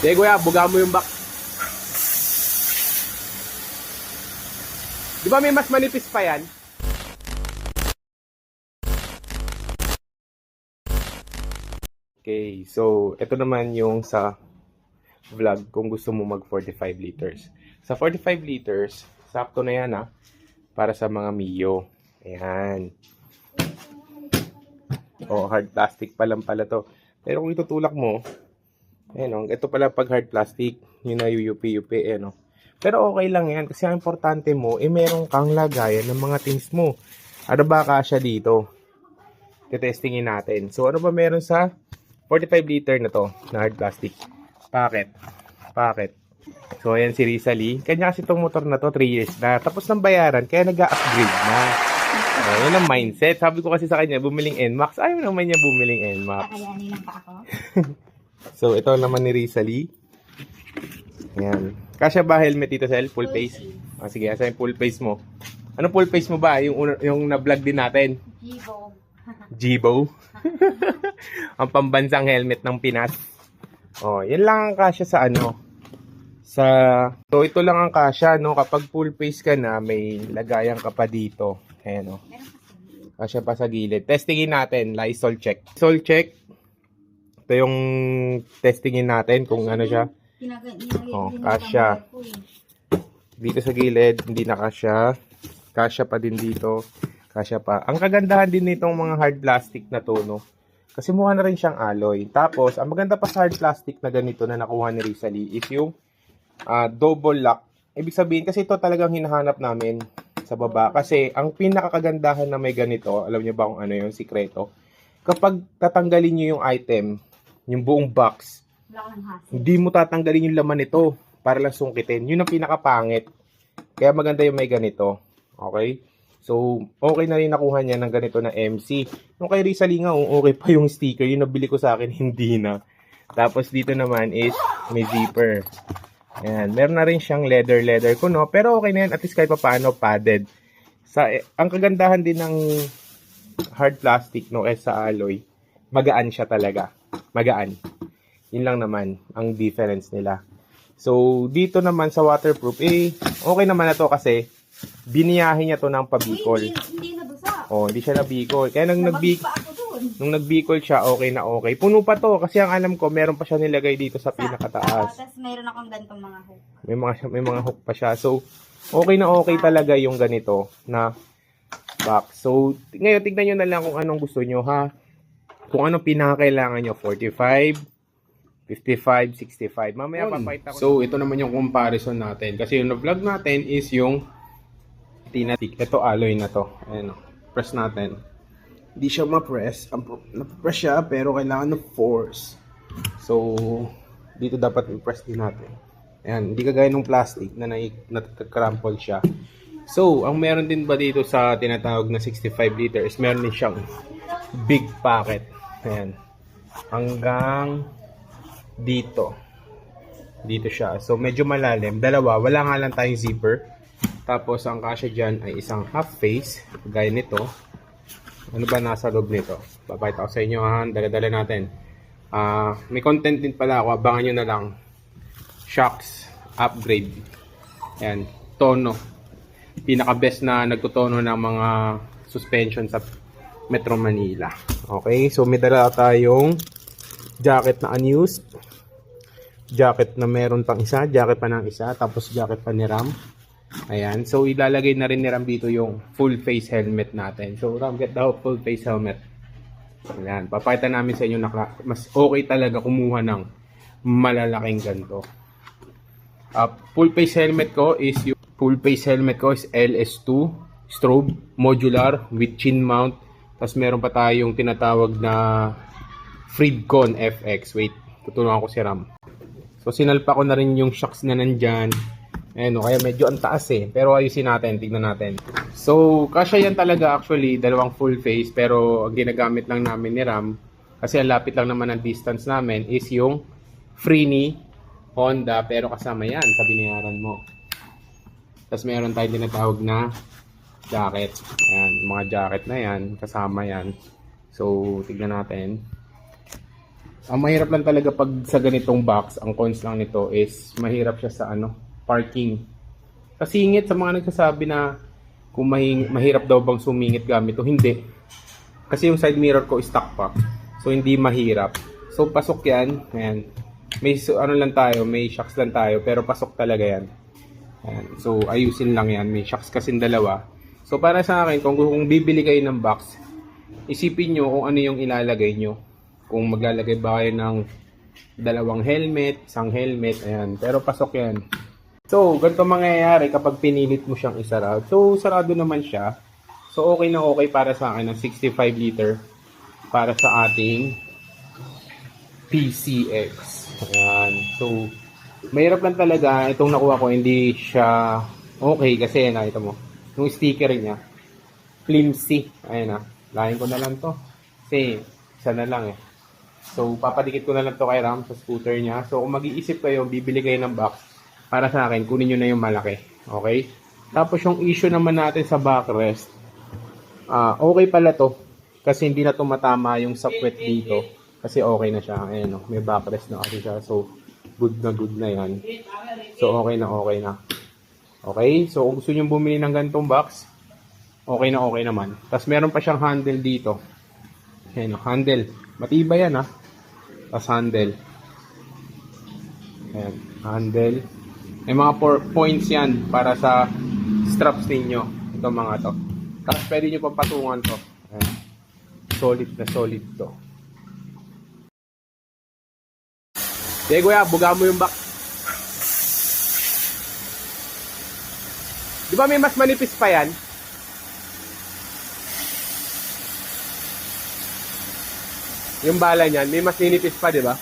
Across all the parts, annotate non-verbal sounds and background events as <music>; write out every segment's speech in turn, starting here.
Sige kuya, buga mo yung back. Di ba may mas manipis pa yan? Okay, so ito naman yung sa vlog kung gusto mo mag 45 liters. Sa 45 liters, sakto na yan ah, para sa mga Mio. Ayan. Oh, hard plastic pa lang pala to. Pero kung itutulak mo, ayan oh, ito pala pag hard plastic, yun na UUP-UP, ayan oh. Pero okay lang yan kasi ang importante mo, eh meron kang lagayan ng mga things mo. Ano ba kasya dito? Tetestingin natin. So ano ba meron sa 45 liter na to na hard plastic? Packet. Packet. So ayan si Risa Lee. Kanya kasi itong motor na to 3 years na. Tapos ng bayaran kaya nag-upgrade na. Oh, yun ang mindset. Sabi ko kasi sa kanya, bumiling NMAX. Ayaw naman niya bumiling NMAX. Kakayanin lang pa ako. <laughs> So, ito naman ni Risa Lee. Ayan. Kasya ba helmet dito, Sel? Full face? Ah, sige, asa yung full face mo? Ano full face mo ba? Yung, yung na-vlog din natin? Jibo. Jibo. <laughs> ang pambansang helmet ng Pinas. Oh, yan lang ang kasya sa ano. Sa So ito lang ang kasya no kapag full face ka na may lagayan ka pa dito. Ayan oh. Kasya pa sa gilid. Testingin natin, Lysol check. Lysol check. Ito yung testingin natin kung ano siya. Oh, kasya. Dito sa gilid, hindi na kasya. Kasya pa din dito. Kasya pa. Ang kagandahan din nitong mga hard plastic na to, no? Kasi mukha na rin siyang alloy. Tapos, ang maganda pa sa hard plastic na ganito na nakuha ni Rizali is yung ah, double lock. Ibig sabihin, kasi ito talagang hinahanap namin sa baba. Kasi, ang pinakakagandahan na may ganito, alam niyo ba kung ano yung sikreto? Kapag tatanggalin niyo yung item, yung buong box, hindi mo tatanggalin yung laman nito para lang sungkitin. Yun ang pinakapangit. Kaya maganda yung may ganito. Okay? So, okay na rin nakuha niya ng ganito na MC. Nung kay Rizali nga, oh, okay pa yung sticker. Yung nabili ko sa akin, <laughs> hindi na. Tapos dito naman is may zipper. Ayan. Meron na rin siyang leather-leather ko, no? Pero okay na yan. At least kahit pa paano, padded. Sa, eh, ang kagandahan din ng hard plastic, no? Eh, sa alloy, magaan siya talaga. Magaan. Yun lang naman ang difference nila. So, dito naman sa waterproof, eh, okay naman na to kasi biniyahe niya to ng pabikol. hindi, hindi nabasa. Oh, hindi siya nabikol. Kaya nang nagbik Nabagis pa ako dun. nung nagbikol siya, okay na okay. Puno pa to kasi ang alam ko, meron pa siya nilagay dito sa pinakataas. Tapos mayroon akong ganitong mga hook. May mga may mga hook pa siya. So, okay na okay talaga yung ganito na box. So, ngayon tignan niyo na lang kung anong gusto niyo ha. Kung anong pinakakailangan niyo, 45, 55, 65. Mamaya papakita ko. So, ito naman yung comparison natin. Kasi yung vlog natin is yung tinatik. Ito alloy na to. Ayan o. Press natin. Hindi siya ma-press. Na-press siya pero kailangan ng force. So, dito dapat i-press din natin. Ayan, hindi kagaya ng plastic na nagka-crumple siya. So, ang meron din ba dito sa tinatawag na 65 liters, meron din siyang big packet. Ayan. Hanggang dito. Dito siya. So, medyo malalim. Dalawa. Wala nga lang tayong zipper. Tapos, ang kasya dyan ay isang half face. Gaya nito. Ano ba nasa loob nito? Papakita ko sa inyo ha. Dala-dala natin. Ah, may content din pala ako. Abangan nyo na lang. Shocks. Upgrade. Ayan. Tono. Pinaka-best na nagtutono ng mga suspension sa Metro Manila. Okay. So, may dala tayong jacket na unused. Jacket na meron pang isa. Jacket pa ng isa. Tapos jacket pa ni Ram. Ayan. So, ilalagay na rin ni Ram dito yung full face helmet natin. So, Ram, get the full face helmet. Ayan. Papakita namin sa inyo na mas okay talaga kumuha ng malalaking ganito. Uh, full face helmet ko is yung full face helmet ko is LS2 strobe modular with chin mount. Tapos meron pa tayong tinatawag na Freedcon FX. Wait, tutulungan ko si Ram. So sinalpa ko na rin yung shocks na nandyan. Ayan o, kaya medyo ang taas eh. Pero ayusin natin, tignan natin. So, kasya yan talaga actually, dalawang full face. Pero ang ginagamit lang namin ni Ram, kasi ang lapit lang naman ang distance namin, is yung Freenie Honda. Pero kasama yan sa binayaran mo. Tapos meron tayong tinatawag na jacket. Ayan, mga jacket na yan, kasama yan. So, tignan natin. Ang mahirap lang talaga pag sa ganitong box, ang cons lang nito is mahirap siya sa ano, parking. Kasingit sa mga nagsasabi na kung mahing, mahirap daw bang sumingit gamit o hindi. Kasi yung side mirror ko stock pa. So hindi mahirap. So pasok yan. Ayan. May ano lang tayo, may shocks lang tayo pero pasok talaga yan. Ayan. So ayusin lang yan. May shocks kasi dalawa. So para sa akin, kung, kung bibili kayo ng box, isipin nyo kung ano yung ilalagay nyo. Kung maglalagay ba kayo ng dalawang helmet, isang helmet, ayan. Pero pasok yan. So, ganito mangyayari kapag pinilit mo siyang isarado. So, sarado naman siya. So, okay na okay para sa akin ng 65 liter para sa ating PCX. Ayan. So, mahirap lang talaga. Itong nakuha ko, hindi siya okay kasi nakita mo. Yung sticker niya, flimsy. Ayan na. Lahin ko na lang to. Kasi, isa na lang eh. So, papadikit ko na lang to kay Ram sa scooter niya. So, kung mag-iisip kayo, bibili kayo ng box, para sa akin, kunin nyo na yung malaki. Okay? Tapos, yung issue naman natin sa backrest, ah okay pala to. Kasi hindi na tumatama yung sapwet dito. Kasi okay na siya. Ayan, oh, may backrest na kasi siya. So, good na good na yan. So, okay na okay na. Okay? So, kung gusto nyo bumili ng ganitong box, okay na okay naman. Tapos, meron pa siyang handle dito. Ayan, handle. Matibay yan, ha? Tapos, handle. Ayan, handle. May mga points yan para sa straps ninyo. Ito mga to. Tapos, pwede nyo pang patungan to. Ayan. Solid na solid to. Sige, kuya, buga mo yung back. Ba may mas manipis pa yan? Yung bala niyan, may mas ninipis pa, di ba?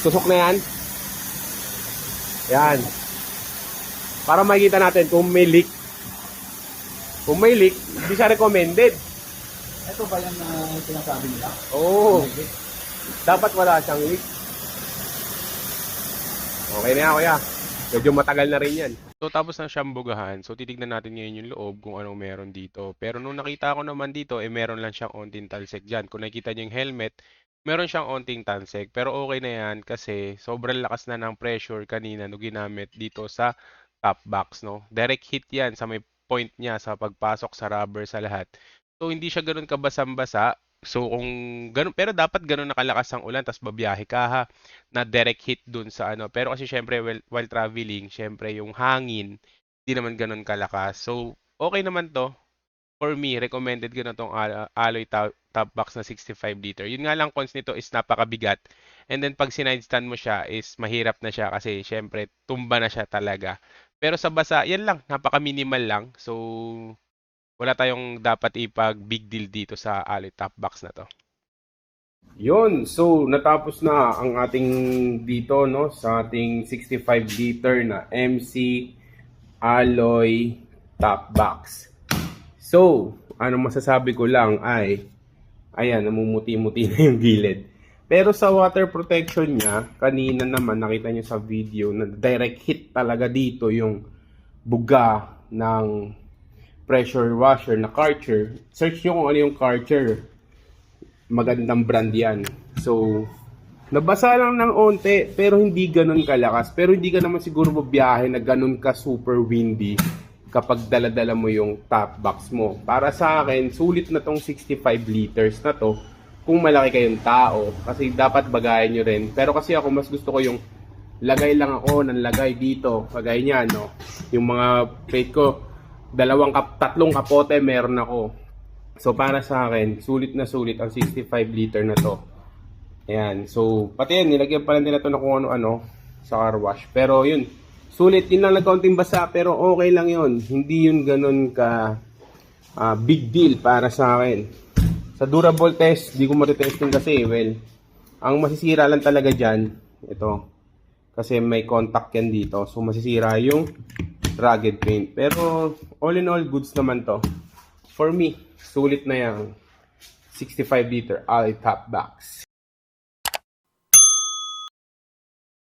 Tusok na yan. Yan. Para makikita natin kung may leak. Kung may leak, hindi siya recommended. Ito ba yung uh, sinasabi nila? Oo. Dapat wala siyang leak. Okay na yan, kuya. Medyo matagal na rin yan. So, tapos na siyang bugahan. So, titignan natin ngayon yung loob kung anong meron dito. Pero nung nakita ko naman dito, eh, meron lang siyang onting talsek dyan. Kung nakikita niyo yung helmet, meron siyang onting talsek. Pero okay na yan kasi sobrang lakas na ng pressure kanina nung ginamit dito sa top box, no? Direct hit yan sa may point niya sa pagpasok sa rubber sa lahat. So, hindi siya ganun kabasang-basa. So, kung ganun, pero dapat ganun nakalakas ang ulan, tapos babiyahe ka ha, na direct hit dun sa ano. Pero kasi syempre, while, while traveling, syempre yung hangin, hindi naman ganun kalakas. So, okay naman to. For me, recommended ko na tong al- alloy top, top box na 65 liter. Yun nga lang cons nito is napakabigat. And then pag sinide stand mo siya is mahirap na siya kasi syempre tumba na siya talaga. Pero sa basa, yan lang, napaka-minimal lang. So, wala tayong dapat ipag big deal dito sa alloy top box na to. Yun, so natapos na ang ating dito no sa ating 65 liter na MC alloy top box. So, ano masasabi ko lang ay ayan, namumuti-muti <laughs> na yung gilid. Pero sa water protection niya, kanina naman nakita niyo sa video na direct hit talaga dito yung buga ng pressure washer na Karcher. Search nyo kung ano yung Karcher. Magandang brand yan. So, nabasa lang ng onte, pero hindi ganun kalakas. Pero hindi ka naman siguro mabiyahe na ganun ka super windy kapag daladala mo yung top box mo. Para sa akin, sulit na tong 65 liters na to kung malaki kayong tao. Kasi dapat bagayan nyo rin. Pero kasi ako, mas gusto ko yung lagay lang ako ng lagay dito. Kagaya niya, no? Yung mga plate ko, dalawang kap, tatlong kapote meron ako. So para sa akin, sulit na sulit ang 65 liter na to. Ayan. So, pati yan, nilagyan pa rin nila to na kung ano-ano. sa car wash. Pero yun, sulit yun lang nagkaunting basa pero okay lang yun. Hindi yun ganun ka ah, big deal para sa akin. Sa durable test, di ko matitesting kasi well, ang masisira lang talaga dyan, ito, kasi may contact yan dito. So masisira yung rugged paint. Pero all in all, goods naman to. For me, sulit na yan. 65 liter Ali Top Box.